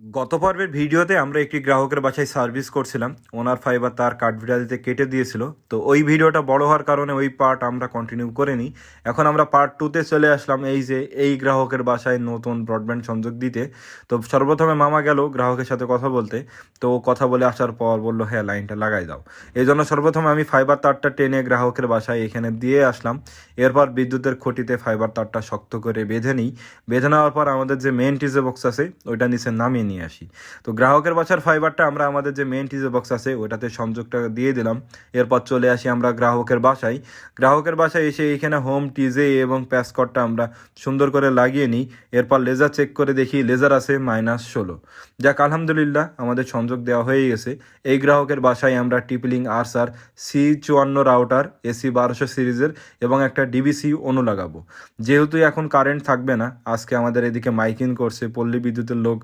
গত পর্বের ভিডিওতে আমরা একটি গ্রাহকের বাসায় সার্ভিস করছিলাম। ওনার ফাইবার তার কাঠবিড়ালিতে কেটে দিয়েছিল। তো ওই ভিডিওটা বড় হওয়ার কারণে ওই পার্ট আমরা কন্টিনিউ করিনি। এখন আমরা পার্ট টুতে চলে আসলাম এই যে, এই গ্রাহকের বাসায় নতুন ব্রডব্যান্ড সংযোগ দিতে। তো সর্বপ্রথমে মামা গেল গ্রাহকের সাথে কথা বলতে। তো কথা বলে আসার পর বলল হ্যাঁ লাইনটা লাগাই দাও। এই জন্য সর্বপ্রথমে আমি ফাইবার তারটা টেনে গ্রাহকের বাসায় এখানে দিয়ে আসলাম। এরপর বিদ্যুতের খুঁটিতে ফাইবার তারটা শক্ত করে বেঁধে নিই। বেঁধে নেওয়ার পর আমাদের যে মেন টিজে বক্স আছে, ওইটা নিচে নামিয়ে নিয়ে আসি। তো গ্রাহকের বাসার ফাইবারটা আমরা আমাদের যে মেন টিজে বক্স আছে ওটাতে সংযোগটা দিয়ে দিলাম। এরপর চলে আসি আমরা গ্রাহকের বাসায়। গ্রাহকের বাসায় এসে এখানে হোম টিজে এবং প্যাসকটটা আমরা সুন্দর করে লাগিয়ে নিই। এরপর লেজার চেক করে দেখি লেজার আছে মাইনাস ষোলো। যাক, আলহামদুলিল্লাহ, আমাদের সংযোগ দেওয়া হয়ে গেছে। এই গ্রাহকের বাসায় আমরা টিপলিং আরসার সি চুয়ান্ন রাউটার এসি বারোশো সিরিজের এবং একটা ডিবিসি অনু লাগাবো। যেহেতু এখন কারেন্ট থাকবে না, আজকে আমাদের এদিকে মাইকিং করছে, পল্লী বিদ্যুতের লোক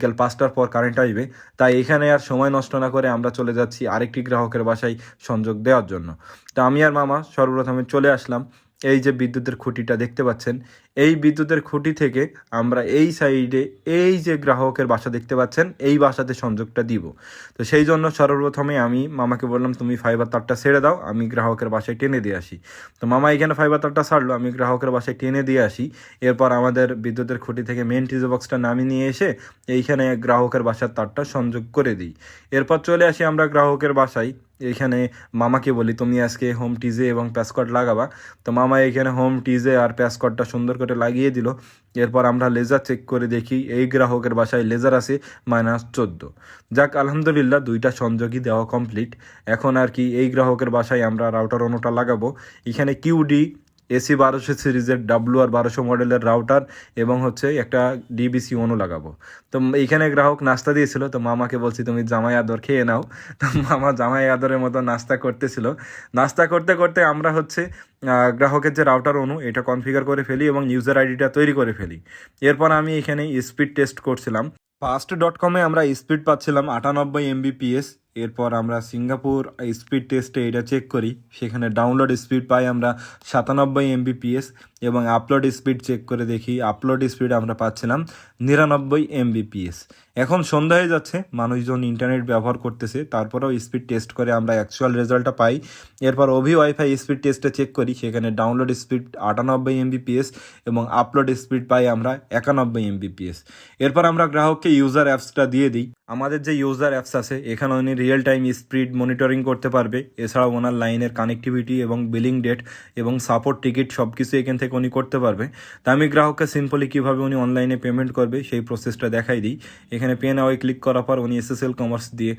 বিকেল পাঁচটার পর কারেন্ট আসবে। তাই এখানে আর সময় নষ্ট না করে আমরা চলে যাচ্ছি আরেকটি গ্রাহকের বাসায় সংযোগ দেওয়ার জন্য। তা আমি আর মামা সর্বপ্রথমে চলে আসলাম। এই যে বিদ্যুতের খুঁটিটা দেখতে পাচ্ছেন এই বিদ্যুতের খুঁটি থেকে আমরা এই সাইডে এই যে গ্রাহকের বাসা দেখতে পাচ্ছেন, এই বাসাতে সংযোগটা দিব। তো সেই জন্য সর্বপ্রথমে আমি মামাকে বললাম, তুমি ফাইবার তারটা ছেড়ে দাও, আমি গ্রাহকের বাসায় টেনে দিয়ে আসি। তো মামা এখানে ফাইবার তারটা ছাড়লো, আমি গ্রাহকের বাসায় টেনে দিয়ে আসি। এরপর আমাদের বিদ্যুতের খুঁটি থেকে মেন টিজে বক্সটা নামিয়ে নিয়ে এসে এইখানে গ্রাহকের বাসার তারটা সংযোগ করে দিই। এরপর চলে আসি আমরা গ্রাহকের বাসায়। এখানে মামাকে বলি, তুমি আজকে হোম টিজে এবং প্যাসকট লাগাবা। তো মামা এখানে হোম টিজে আর প্যাসকটটা সুন্দর করে লাগিয়ে দিল। এরপর আমরা লেজার চেক করে দেখি, এই গ্রাহকের বাসায় লেজার আছে মাইনাস চোদ্দ। যাক, আলহামদুলিল্লাহ দুইটা সংযোগই দেওয়া কমপ্লিট এখন আর কি এই গ্রাহকের বাসায় আমরা রাউটার অনুটা লাগাবো। এখানে কিউডি এসি বারোশো সিরিজের ডাব্লু আর বারোশো মডেলের রাউটার এবং হচ্ছে একটা ডিবিসি অনু লাগাবো। তো এইখানে গ্রাহক নাস্তা দিয়েছিল, তো মামাকে বলছি, তুমি জামাই আদর খেয়ে নাও। তো মামা জামাই আদরের মতো নাস্তা করতেছিল। নাস্তা করতে করতে আমরা হচ্ছে গ্রাহকের যে রাউটার অনু এটা কনফিগার করে ফেলি এবং ইউজার আইডিটা তৈরি করে ফেলি। এরপর আমি এখানে স্পিড টেস্ট করছিলাম। ফার্স্ট ডট কমে আমরা স্পিড পাচ্ছিলাম আটানব্বই এমবিপিএস এরপর আমরা সিঙ্গাপুর স্পিড টেস্টে এটা চেক করি। সেখানে ডাউনলোড স্পিড পাই আমরা সাতানব্বই এমবিপিএস এবং আপলোড স্পিড চেক করে দেখি আপলোড স্পিড আমরা পাচ্ছিলাম নিরানব্বই এমবিপিএস এখন সন্ধ্যা হয়ে যাচ্ছে, মানুষজন ইন্টারনেট ব্যবহার করতেছে, তারপরেও স্পিড টেস্ট করে আমরা অ্যাকচুয়াল রেজাল্টটা পাই। এরপর অভি ওয়াইফাই স্পিড টেস্টে চেক করি, সেখানে ডাউনলোড স্পিড আটানব্বই এমবিপিএস এবং আপলোড স্পিড পাই আমরা একানব্বই এমবিপিএস এরপর আমরা গ্রাহককে ইউজার অ্যাপসটা দিয়ে দিই। আমাদের যে ইউজার অ্যাপস আছে, এখানে উনি রিয়েল টাইম স্পিড মনিটরিং করতে পারবে। এছাড়াও ওনার লাইনের কানেক্টিভিটি এবং বিলিং ডেট এবং সাপোর্ট টিকিট সব কিছু এখান থেকে উনি করতে পারবে। তা আমি গ্রাহককে সিম্পলি কীভাবে উনি অনলাইনে পেমেন্ট করবে, সেই প্রসেসটা দেখাই দিই। এখানে পেন আওয়াই ক্লিক করার পর উনি এসএসএল কমার্স দিয়ে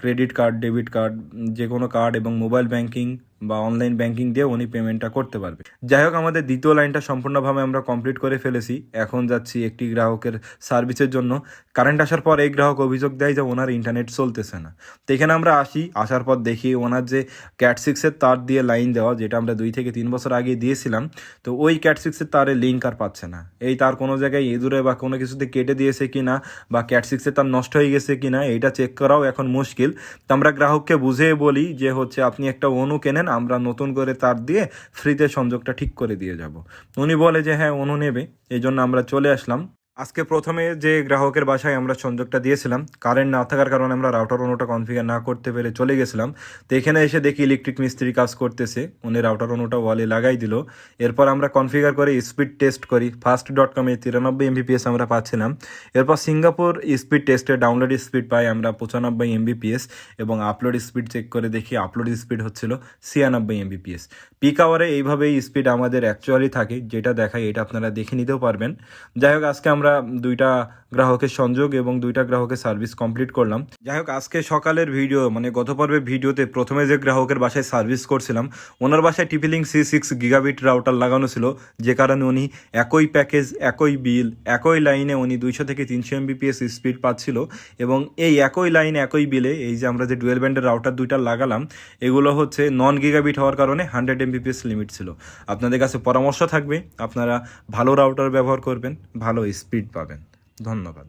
ক্রেডিট কার্ড ডেবিট কার্ড যে কোনো কার্ড এবং মোবাইল ব্যাংকিং বা অনলাইন ব্যাংকিং দিয়ে উনি পেমেন্টটা করতে পারবে। যাই হোক আমাদের দ্বিতীয় লাইনটা সম্পূর্ণভাবে আমরা কমপ্লিট করে ফেলেছি। এখন যাচ্ছি একটি গ্রাহকের সার্ভিসের জন্য। কারেন্ট আসার পর এই গ্রাহক অভিযোগ দেয় যে ওনার ইন্টারনেট চলতেছে না। তো এখানে আমরা আসি। আসার পর দেখি ওনার যে ক্যাট সিক্সের তার দিয়ে লাইন দেওয়া, যেটা আমরা দুই থেকে তিন বছর আগে দিয়েছিলাম, তো ওই ক্যাট সিক্সের তারে লিঙ্ক আর পাচ্ছে না। এই তার কোনো জায়গায় ইঁদুরে বা কোনো কিছুতে কেটে দিয়েছে কি না বা ক্যাট সিক্সের তার নষ্ট হয়ে গেছে কি না এইটা চেক করাও এখন মুশকিল। তো আমরা গ্রাহককে বুঝিয়ে বলি যে হচ্ছে, আপনি একটা অনু কেনেন আমরা নতুন করে তার দিয়ে ফ্রিতে সংযোগটা ঠিক করে দিয়ে যাব। উনি বলে যে হ্যাঁ অনু নেবে। এই জন্য আমরা চলে আসলাম আজকে প্রথমে যে গ্রাহকের বাসায় আমরা সংযোগটা দিয়েছিলাম কারেন্ট না থাকার কারণে আমরা রাউটার অনুটা কনফিগার না করতে পেরে চলে গেছিলাম। তো এখানে এসে দেখি ইলেকট্রিক মিস্ত্রি কাজ করতেছে, উনি রাউটার অনুটা ওয়ালে লাগাই দিল। এরপর আমরা কনফিগার করে স্পিড টেস্ট করি। ফার্স্ট ডট কমে তিরানব্বই এমবিপিএস আমরা পাচ্ছিলাম। এরপর সিঙ্গাপুর স্পিড টেস্টে ডাউনলোড স্পিড পাই আমরা পঁচানব্বই এমবিপিএস এবং আপলোড স্পিড চেক করে দেখি আপলোড স্পিড হচ্ছিল ছিয়ানব্বই এমবিপিএস পিক আওয়ারে এইভাবেই স্পিড আমাদের অ্যাকচুয়ালি থাকে, যেটা দেখায় এটা আপনারা দেখে নিতেও পারবেন। যাই হোক, আজকে আমরা দুইটা গ্রাহকের সংযোগ এবং দুইটা গ্রাহকের সার্ভিস কমপ্লিট করলাম। যাই হোক, আজকে সকালের ভিডিও মানে গত পর্বের ভিডিওতে প্রথমে যে গ্রাহকের বাসায় সার্ভিস করছিলাম, ওনার বাসায় TP Link C six gigabit router লাগানো ছিল, যে কারণে উনি একই প্যাকেজ একই বিল একই লাইনে উনি দুইশো থেকে তিনশো এমবিপিএস স্পিড পাচ্ছিল এবং এই একই লাইনে একই বিলে এই যে আমরা যে ডুয়েল ব্যান্ডের রাউটার দুইটা লাগালাম, এগুলো হচ্ছে নন গিগাবিট হওয়ার কারণে হান্ড্রেড এমবিপিএস লিমিট ছিল। আপনাদের কাছে পরামর্শ থাকবে, আপনারা ভালো রাউটার ব্যবহার করবেন, ভালো স্পিড পাবেন। ধন্যবাদ।